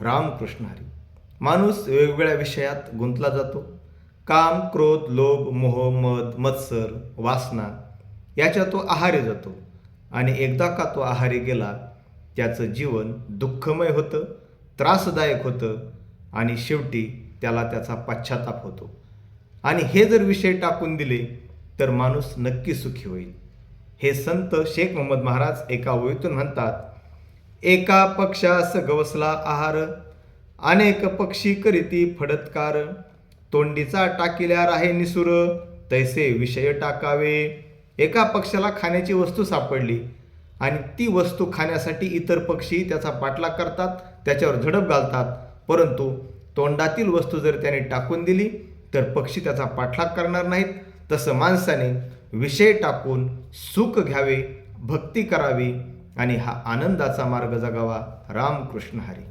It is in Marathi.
रामकृष्ण हरी. माणूस वेगवेगळ्या विषयात गुंतला जातो. काम क्रोध लोभ मोह मद मत्सर वासना याच्या तो आहारी जातो. आणि एकदा का तो आहारी गेला त्याचं जीवन दुःखमय होतं त्रासदायक होतं आणि शेवटी त्याला त्याचा पश्चाताप होतो. आणि हे जर विषय टाकून दिले तर माणूस नक्की सुखी होईल. हे संत शेख मोहम्मद महाराज एका ओळीतून म्हणतात एका पक्षास गवसला आहार अनेक पक्षी करीती फडतकार. तोंडीचा टाकिल्या राहे निसुर तैसे विषय टाकावे. एका पक्षाला खाण्याची वस्तू सापडली आणि ती वस्तू खाण्यासाठी इतर पक्षी त्याचा पाठलाग करतात त्याच्यावर झडप घालतात. परंतु तोंडातील वस्तू जर त्याने टाकून दिली तर पक्षी त्याचा पाठलाग करणार नाहीत. तसं माणसाने विषय टाकून सुख घ्यावे भक्ती करावी. आणि हा आनंदाचा मार्ग जगावा. रामकृष्ण हरी.